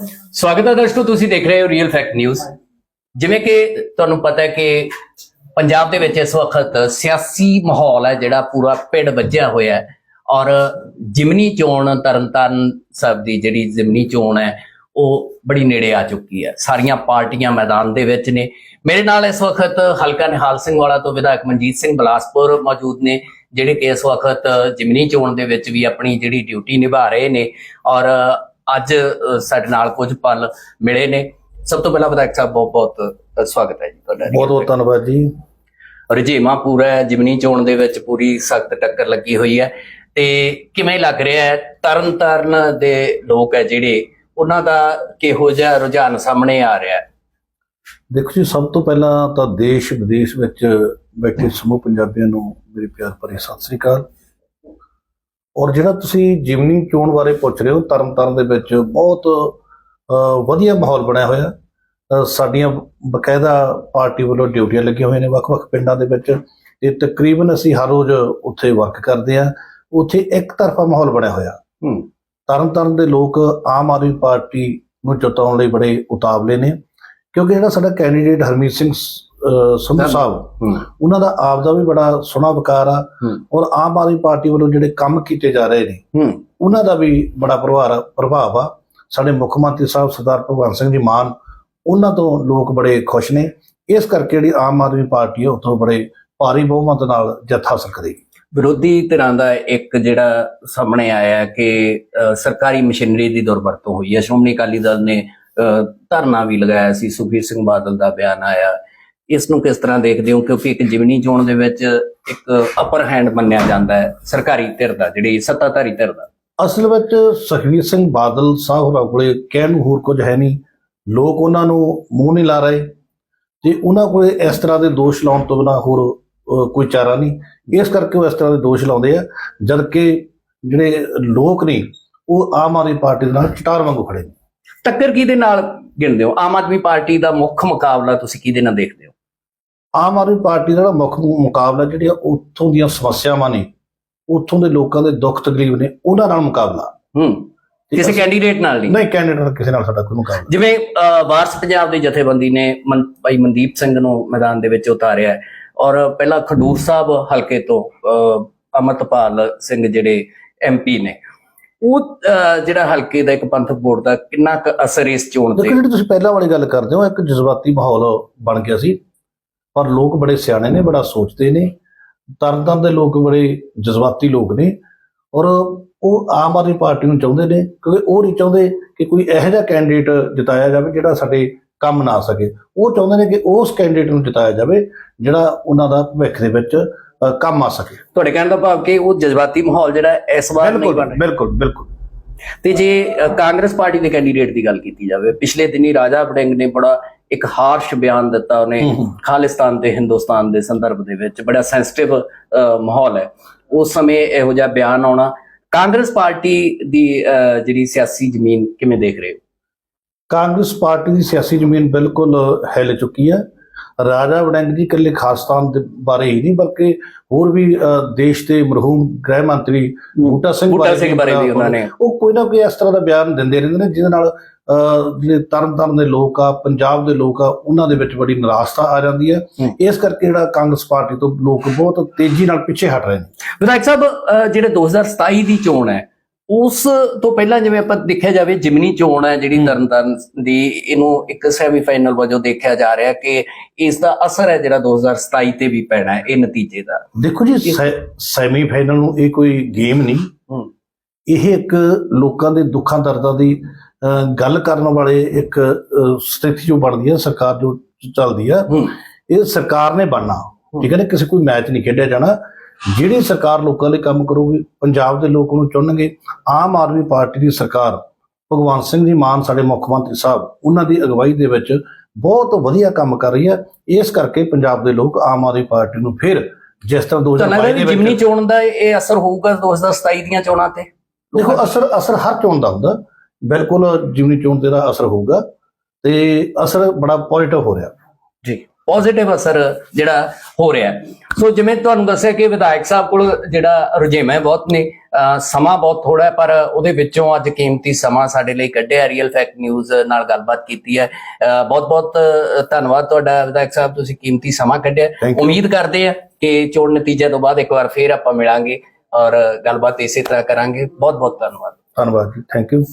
ਸਵਾਗਤ ਹੈ ਦਰਸ਼ਕੋ, ਤੁਸੀਂ ਦੇਖ ਰਹੇ ਹੋ ਰੀਅਲ ਫੈਕਟ ਨਿਊਜ਼ ਜਿਵੇਂ ਕਿ ਤੁਹਾਨੂੰ ਪਤਾ ਹੈ ਕਿ ਪੰਜਾਬ ਦੇ ਵਿੱਚ ਇਸ ਵਕਤ ਸਿਆਸੀ ਮਾਹੌਲ ਹੈ, ਜਿਹੜਾ ਪੂਰਾ ਪਿੜ ਵੱਜਿਆ ਹੋਇਆ ਹੈ। ਔਰ ਜਿਮਨੀ ਚੋਣ ਤਰਨਤਾਰਨ ਸਾਹਿਬ ਦੀ ਜਿਹੜੀ ਜਿਮਨੀ ਚੋਣ ਹੈ, ਉਹ ਬੜੀ ਨੇੜੇ ਆ ਚੁੱਕੀ ਹੈ। ਸਾਰੀਆਂ ਪਾਰਟੀਆਂ ਮੈਦਾਨ ਦੇ ਵਿੱਚ ਨੇ। ਮੇਰੇ ਨਾਲ ਇਸ ਵਕਤ ਹਲਕਾ ਨਿਹਾਲ ਸਿੰਘ ਵਾਲਾ ਤੋਂ ਵਿਧਾਇਕ ਮਨਜੀਤ ਸਿੰਘ ਬਲਾਸਪੁਰ ਮੌਜੂਦ ਨੇ, ਜਿਹੜੇ ਕਿ ਇਸ ਵਕਤ ਜਿਮਨੀ ਚੋਣ ਦੇ ਵਿੱਚ ਵੀ ਆਪਣੀ ਜਿਹੜੀ ਡਿਊਟੀ ਨਿਭਾ ਰਹੇ ਨੇ। ਔਰ ਅੱਜ ਸਾਡੇ ਨਾਲ ਕੁਝ ਪਲ ਮਿਲੇ ਨੇ। ਸਭ ਤੋਂ ਪਹਿਲਾਂ ਵਿਧਾਇਕ ਸਾਹਿਬ ਬਹੁਤ ਬਹੁਤ ਸਵਾਗਤ ਹੈ ਜੀ ਤੁਹਾਡਾ। ਬਹੁਤ ਬਹੁਤ ਧੰਨਵਾਦ ਜੀ। ਰਜੇਮਾ ਪੂਰਾ ਜਿਮਨੀ ਚੋਣ ਦੇ ਵਿੱਚ ਪੂਰੀ ਸਖਤ ਟੱਕਰ ਲੱਗੀ ਹੋਈ ਹੈ। ਤੇ ਕਿਵੇਂ ਲੱਗ ਰਿਹਾ ਹੈ? ਤਰਨ ਤਾਰਨ ਦੇ ਲੋਕ ਹੈ ਜਿਹੜੇ ਉਹਨਾਂ ਦਾ ਕਿਹੋ ਜਿਹਾ ਰੁਝਾਨ ਸਾਹਮਣੇ ਆ ਰਿਹਾ ਹੈ? ਦੇਖੋ ਜੀ ਸਭ ਤੋਂ ਪਹਿਲਾਂ ਤਾਂ ਦੇਸ਼ ਵਿਦੇਸ਼ ਵਿੱਚ ਬੈਠੇ ਸਮੂਹ ਪੰਜਾਬੀਆਂ ਨੂੰ ਮੇਰੀ ਪਿਆਰ ਭਰੀ ਸਤਿ ਸ੍ਰੀ ਅਕਾਲ। ਔਰ ਜਿਹੜਾ ਤੁਸੀਂ ਜਿਮਨੀ ਚੋਣ ਬਾਰੇ ਪੁੱਛ ਰਹੇ ਹੋ ਤਰਨਤਾਰਨ ਦੇ ਵਿੱਚ ਬਹੁਤ ਵਧੀਆ ਮਾਹੌਲ ਬਣਿਆ ਹੋਇਆ। ਸਾਡੀਆਂ ਬਕਾਇਦਾ ਪਾਰਟੀ ਵੱਲੋਂ ਡਿਊਟੀਆਂ ਲੱਗੀਆਂ ਹੋਈਆਂ ਨੇ ਵੱਖ-ਵੱਖ ਪਿੰਡਾਂ ਦੇ ਵਿੱਚ। ਤੇ ਤਕਰੀਬਨ ਅਸੀਂ ਹਰ ਰੋਜ਼ ਉੱਥੇ ਵਰਕ ਕਰਦੇ ਆ ਉੱਥੇ ਇੱਕ ਤਰਫਾ ਮਾਹੌਲ ਬਣਿਆ ਹੋਇਆ। ਹੂੰ। ਤਰਨਤਾਰਨ ਦੇ ਲੋਕ ਆਮ ਆਦਮੀ ਪਾਰਟੀ ਨੂੰ ਜਿਤਾਉਣ ਲਈ ਬੜੇ ਉਤਾਵਲੇ ਨੇ। ਕਿਉਂਕਿ ਜਿਹੜਾ ਸਾਡਾ ਕੈਂਡੀਡੇਟ ਹਰਮੀਤ ਸਿੰਘ ਸੰਧੂ ਸਾਹਿਬ ਉਹਨਾਂ ਦਾ ਆਪ ਦਾ ਵੀ ਬੜਾ ਸੋਹਣਾ ਵਿਕਾਰ ਆ। ਔਰ ਆਮ ਆਦਮੀ ਪਾਰਟੀ ਵੱਲੋਂ ਜਿਹੜੇ ਕੰਮ ਕੀਤੇ ਜਾ ਰਹੇ ਨੇ ਉਹਨਾਂ ਦਾ ਵੀ ਬੜਾ ਪ੍ਰਭਾਵ ਪ੍ਰਭਾਵ ਆ। ਸਾਡੇ ਮੁੱਖ ਮੰਤਰੀ ਸਾਹਿਬ ਸਰਦਾਰ ਭਗਵੰਤ ਸਿੰਘ ਜੀ ਮਾਨ ਉਹਨਾਂ ਤੋਂ ਲੋਕ ਬੜੇ ਖੁਸ਼ ਨੇ। ਇਸ ਕਰਕੇ ਜਿਹੜੀ ਆਮ ਆਦਮੀ ਪਾਰਟੀ ਹੈ ਉੱਥੋਂ ਬੜੇ ਭਾਰੀ ਬਹੁਮਤ ਨਾਲ ਜਿੱਤ ਹਾਸਲ ਕਰੇਗੀ ਵਿਰੋਧੀ ਧਿਰਾਂ ਦਾ ਇੱਕ ਜਿਹੜਾ ਸਾਹਮਣੇ ਆਇਆ ਕਿ ਸਰਕਾਰੀ ਮਸ਼ੀਨਰੀ ਦੀ ਦੁਰਵਰਤੋਂ ਹੋਈ ਹੈ। ਸ਼੍ਰੋਮਣੀ ਅਕਾਲੀ ਦਲ ਨੇ ਧਰਨਾ ਵੀ ਲਗਾਇਆ ਸੀ। ਸੁਖਬੀਰ ਸਿੰਘ ਬਾਦਲ ਦਾ ਬਿਆਨ ਆਇਆ। ਇਸ ਨੂੰ ਕਿਸ ਤਰ੍ਹਾਂ ਦੇਖਦੇ ਹੋ? ਕਿਉਂਕਿ ਇੱਕ ਜਿਮਨੀ ਚੋਣ ਦੇ ਵਿੱਚ ਇੱਕ ਅਪਰ ਹੈਂਡ ਮੰਨਿਆ ਜਾਂਦਾ ਹੈ ਸਰਕਾਰੀ ਧਿਰ ਦਾ ਜਿਹੜੀ ਸੱਤਾਧਾਰੀ ਧਿਰ ਦਾ। ਅਸਲ ਵਿੱਚ ਸੁਖਬੀਰ ਸਿੰਘ ਬਾਦਲ ਸਾਹਿਬ ਹੋਰਾਂ ਕੋਲੇ ਕਹਿਣ ਨੂੰ ਹੋਰ ਕੁਝ ਹੈ ਨਹੀਂ। ਲੋਕ ਉਹਨਾਂ ਨੂੰ ਮੂੰਹ ਨਹੀਂ ਲਾ ਰਹੇ ਤੇ ਉਹਨਾਂ ਕੋਲੇ ਇਸ ਤਰ੍ਹਾਂ ਦੇ ਦੋਸ਼ ਲਾਉਣ ਤੋਂ ਬਿਨਾਂ ਹੋਰ ਕੋਈ ਚਾਰਾ ਨਹੀਂ। ਇਸ ਕਰਕੇ ਉਹ ਇਸ ਤਰ੍ਹਾਂ ਦੇ ਦੋਸ਼ ਲਾਉਂਦੇ ਆ ਜਦ ਕਿ ਜਿਹੜੇ ਲੋਕ ਨੇ ਉਹ ਆਮ ਆਦਮੀ ਪਾਰਟੀ ਦੇ ਨਾਲ ਚਟਾਰ ਵਾਂਗੂ ਖੜੇ ਨੇ। ਟੱਕਰ ਕਿਹਦੇ ਨਾਲ ਗਿਣਦੇ ਹੋ? ਆਮ ਆਦਮੀ ਪਾਰਟੀ ਦਾ ਮੁੱਖ ਮੁਕਾਬਲਾ ਤੁਸੀਂ ਕਿਹਦੇ ਨਾਲ ਦੇਖਦੇ ਹੋ? ਆਮ ਆਦਮੀ ਪਾਰਟੀ ਦਾ ਜਿਹੜਾ ਮੁੱਖ ਮੁਕਾਬਲਾ ਜਿਹੜੀਆਂ ਉੱਥੋਂ ਦੀਆਂ ਸਮੱਸਿਆਵਾਂ ਨੇ ਉੱਥੋਂ ਦੇ ਲੋਕਾਂ ਦੇ ਦੁੱਖ ਤਕਲੀਫ ਨੇ ਉਹਨਾਂ ਨਾਲ ਮੁਕਾਬਲਾ। ਹੂੰ। ਕਿਸੇ ਕੈਂਡੀਡੇਟ ਨਾਲ ਨਹੀਂ? ਨਹੀਂ ਕੈਂਡੀਡੇਟ ਨਾਲ ਕਿਸੇ ਨਾਲ ਸਾਡਾ ਕੋਈ ਮੁਕਾਬਲਾ ਜਿਵੇਂ ਵਾਰਸ ਪੰਜਾਬ ਦੀ ਜਥੇਬੰਦੀ ਨੇ ਭਾਈ ਮਨਦੀਪ ਸਿੰਘ ਨੂੰ ਮੈਦਾਨ ਦੇ ਵਿੱਚ ਉਤਾਰਿਆ ਔਰ ਪਹਿਲਾਂ ਖਡੂਰ ਸਾਹਿਬ ਹਲਕੇ ਤੋਂ ਅਮਰਤਪਾਲ ਸਿੰਘ ਜਿਹੜੇ ਐਮਪੀ ਨੇ ਉਹ ਜਿਹੜਾ ਹਲਕੇ ਦਾ ਇੱਕ ਪੰਥਕ ਬੋਰਡ ਦਾ ਕਿੰਨਾ ਕੁ ਅਸਰ ਇਸ ਚੋਣ ਤੇ ਦੇਖੋ ਜਿਹੜੀ ਤੁਸੀਂ ਪਹਿਲਾਂ ਵਾਲੀ ਗੱਲ ਕਰਦੇ ਹੋ ਇੱਕ ਜਜ਼ਬਾਤੀ ਮਾਹੌਲ ਬਣ ਗਿਆ ਸੀ। ਪਰ ਲੋਕ ਬੜੇ ਸਿਆਣੇ ਨੇ ਬੜਾ ਸੋਚਦੇ ਨੇ। ਤਰਨਤਾਰਨ ਦੇ ਲੋਕ ਬੜੇ ਜਜ਼ਬਾਤੀ ਲੋਕ ਨੇ ਔਰ ਉਹ ਆਮ ਆਦਮੀ ਪਾਰਟੀ ਨੂੰ ਚਾਹੁੰਦੇ ਨੇ ਕਿਉਂਕਿ ਉਹ ਨਹੀਂ ਚਾਹੁੰਦੇ ਕਿ ਕੋਈ ਇਹੋ ਜਿਹਾ ਕੈਂਡੀਡੇਟ ਜਿਤਾਇਆ ਜਾਵੇ ਜਿਹੜਾ ਸਾਡੇ ਕੰਮ ਨਾ ਸਕੇ। ਉਹ ਚਾਹੁੰਦੇ ਨੇ ਕਿ ਉਸ ਕੈਂਡੀਡੇਟ ਨੂੰ ਜਿਤਾਇਆ ਜਾਵੇ ਜਿਹੜਾ ਉਹਨਾਂ ਦਾ ਭਵਿੱਖ ਦੇ ਵਿੱਚ ਕੰਮ ਆ ਸਕੇ। ਤੁਹਾਡੇ ਕਹਿਣ ਦਾ ਭਾਵ ਕਿ ਉਹ ਜਜ਼ਬਾਤੀ ਮਾਹੌਲ ਜਿਹੜਾ ਇਸ ਵਾਰ ਨਹੀਂ ਬਿਲਕੁਲ ਬਣ ਰਿਹਾ। ਬਿਲਕੁਲ ਬਿਲਕੁਲ। ਤੇ ਜੇ ਕਾਂਗਰਸ ਪਾਰਟੀ ਦੇ ਕੈਂਡੀਡੇਟ ਦੀ ਗੱਲ ਕੀਤੀ ਜਾਵੇ ਪਿਛਲੇ ਦਿਨੀ ਰਾਜਾ ਵੜਿੰਗ ਨੇ ਬੜਾ ਇੱਕ ਹਾਰਸ਼ ਬਿਆਨ ਦਿੱਤਾ ਉਹਨੇ। ਖਾਲਿਸਤਾਨ ਤੇ ਹਿੰਦੁਸਤਾਨ ਦੇ ਸੰਦਰਭ ਦੇ ਵਿੱਚ ਬੜਾ ਸੈਂਸਿਟਿਵ ਮਾਹੌਲ ਹੈ। ਉਸ ਸਮੇਂ ਇਹੋ ਜਿਹਾ ਬਿਆਨ ਆਉਣਾ ਕਾਂਗਰਸ ਪਾਰਟੀ ਦੀ ਜਿਹੜੀ ਸਿਆਸੀ ਜ਼ਮੀਨ ਕਿਵੇਂ ਦੇਖ ਰਹੇ ਹੋ? ਕਾਂਗਰਸ ਪਾਰਟੀ ਦੀ ਸਿਆਸੀ ਜ਼ਮੀਨ ਬਿਲਕੁਲ ਹਿੱਲ ਚੁੱਕੀ ਹੈ। ਰਾਜਾ ਵੜਿੰਗ ਜੀ ਇਕੱਲੇ ਖਾਸਤਾਨ ਦੇ ਬਾਰੇ ਹੀ ਨਹੀਂ ਬਲਕਿ ਹੋਰ ਵੀ ਦੇਸ਼ ਦੇ ਮਰਹੂਮ ਗ੍ਰਹਿ ਮੰਤਰੀ ਬੂਟਾ ਸਿੰਘ ਬੂਟਾ ਸਿੰਘ ਬਾਰੇ ਵੀ ਉਹਨਾਂ ਨੇ। ਉਹ ਕੋਈ ਨਾ ਕੋਈ ਇਸ ਤਰ੍ਹਾਂ ਦਾ ਬਿਆਨ ਦਿੰਦੇ ਰਹਿੰਦੇ ਨੇ ਜਿਹਦੇ ਨਾਲ ਜਿਹੜੇ ਤਰਨਤਾਰਨ ਦੇ ਲੋਕ ਆ ਪੰਜਾਬ ਦੇ ਲੋਕ ਆ ਉਹਨਾਂ ਦੇ ਵਿੱਚ ਬੜੀ ਨਿਰਾਸ਼ਤਾ ਆ ਜਾਂਦੀ ਹੈ। ਇਸ ਕਰਕੇ ਜਿਹੜਾ ਕਾਂਗਰਸ ਪਾਰਟੀ ਤੋਂ ਲੋਕ ਬਹੁਤ ਤੇਜ਼ੀ ਨਾਲ ਪਿੱਛੇ ਹਟ ਰਹੇ ਨੇ। ਵਿਧਾਇਕ ਸਾਹਿਬ ਜਿਹੜੇ 2027 ਦੀ ਚੋਣ ਹੈ ਉਸ ਤੋਂ ਪਹਿਲਾਂ ਜਿਵੇਂ ਆਪਾਂ ਦੇਖਿਆ ਜਾਵੇ ਜਿਮਨੀ ਚੋਣ ਹੈ ਜਿਹੜੀ। ਤਰਨਤਾਰਨ ਦੀ ਇਹਨੂੰ ਇੱਕ ਸੈਮੀਫਾਈਨਲ ਵਜੋਂ ਦੇਖਿਆ ਜਾ ਰਿਹਾ ਕਿ ਇਸ ਦਾ ਅਸਰ ਹੈ ਜਿਹੜਾ 2027 ਤੇ ਵੀ ਪੈਣਾ ਹੈ ਇਹ ਨਤੀਜੇ ਦਾ। ਦੇਖੋ ਜੀ ਸੈਮੀ ਫਾਈਨਲ ਨੂੰ ਇਹ ਕੋਈ ਗੇਮ ਨਹੀਂ। ਇਹ ਇੱਕ ਲੋਕਾਂ ਦੇ ਦੁੱਖਾਂ ਦਰਦਾਂ ਦੀ ਗੱਲ ਕਰਨ ਵਾਲੇ ਇੱਕ ਸਥਿਤੀ ਜੋ ਬਣਦੀ ਹੈ ਸਰਕਾਰ ਜੋ ਚੱਲਦੀ ਹੂੰ ਇਹ ਸਰਕਾਰ ਨੇ ਬਣਨਾ। ਠੀਕ ਹੈ ਨਾ ਕਿਸੇ ਕੋਈ ਮੈਚ ਨਹੀਂ ਖੇਡਿਆ ਜਾਣਾ। ਜਿਹੜੀ ਸਰਕਾਰ ਲੋਕਾਂ ਲਈ ਕੰਮ ਕਰੂਗੀ ਪੰਜਾਬ ਦੇ ਲੋਕ ਨੂੰ ਚੁਣਨਗੇ। ਆਮ ਆਦਮੀ ਪਾਰਟੀ ਦੀ ਸਰਕਾਰ ਭਗਵੰਤ ਸਿੰਘ ਜੀ ਮਾਨ ਸਾਡੇ ਮੁੱਖ ਮੰਤਰੀ ਸਾਹਿਬ ਉਹਨਾਂ ਦੀ ਅਗਵਾਈ ਦੇ ਵਿੱਚ ਬਹੁਤ ਵਧੀਆ ਕੰਮ ਕਰ ਰਹੀ ਹੈ। ਇਸ ਕਰਕੇ ਪੰਜਾਬ ਦੇ ਲੋਕ ਆਮ ਆਦਮੀ ਪਾਰਟੀ ਨੂੰ ਫਿਰ ਜਿਸ ਤਰ੍ਹਾਂ ਤਾਂ ਲੱਗਦਾ 2022 ਵੀ ਦੇ ਵਿੱਚ ਜਿਮਨੀ ਚੋਣ ਦਾ ਇਹ ਅਸਰ ਹੋਊਗਾ 2027 ਦੀਆਂ ਚੋਣਾਂ ਤੇ? ਦੇਖੋ ਅਸਰ ਅਸਰ ਹਰ ਚੋਣ ਦਾ ਹੁੰਦਾ। ਬਿਲਕੁਲ ਜਿਮਨੀ ਚੋਣ ਤੇ ਦਾ ਅਸਰ ਹੋਊਗਾ ਤੇ ਅਸਰ ਬੜਾ ਪੋਜ਼ਿਟਿਵ ਹੋ ਰਿਹਾ। ਜੀ। ਪੋਜ਼ਿਟਿਵ ਅਸਰ ਜਿਹੜਾ ਹੋ ਰਿਹਾ ਸੋ ਜਿਵੇਂ ਤੁਹਾਨੂੰ ਦੱਸਿਆ ਕਿ ਵਿਧਾਇਕ ਸਾਹਿਬ ਕੋਲ ਜਿਹੜਾ ਰੁਝੇਵਾਂ ਬਹੁਤ ਨੇ ਸਮਾਂ ਬਹੁਤ ਥੋੜਾ ਹੈ ਪਰ ਉਹਦੇ ਵਿੱਚੋਂ ਅੱਜ ਕੀਮਤੀ ਸਮਾਂ ਸਾਡੇ ਲਈ ਕੱਢਿਆ ਰੀਅਲ ਫੈਕਟ ਨਿਊਜ਼ ਨਾਲ ਗੱਲਬਾਤ ਕੀਤੀ ਹੈ। ਬਹੁਤ ਬਹੁਤ ਧੰਨਵਾਦ ਤੁਹਾਡਾ ਵਿਧਾਇਕ ਸਾਹਿਬ ਤੁਸੀਂ ਕੀਮਤੀ ਸਮਾਂ ਕੱਢਿਆ. ਉਮੀਦ ਕਰਦੇ ਆ ਕਿ ਚੋਣ ਨਤੀਜੇ ਤੋਂ ਬਾਅਦ ਇੱਕ ਵਾਰ ਫੇਰ ਆਪਾਂ ਮਿਲਾਂਗੇ ਔਰ ਗੱਲਬਾਤ ਇਸੇ ਤਰ੍ਹਾਂ ਕਰਾਂਗੇ। ਬਹੁਤ ਬਹੁਤ ਧੰਨਵਾਦ। ਧੰਨਵਾਦ ਜੀ ਥੈਂਕ ਯੂ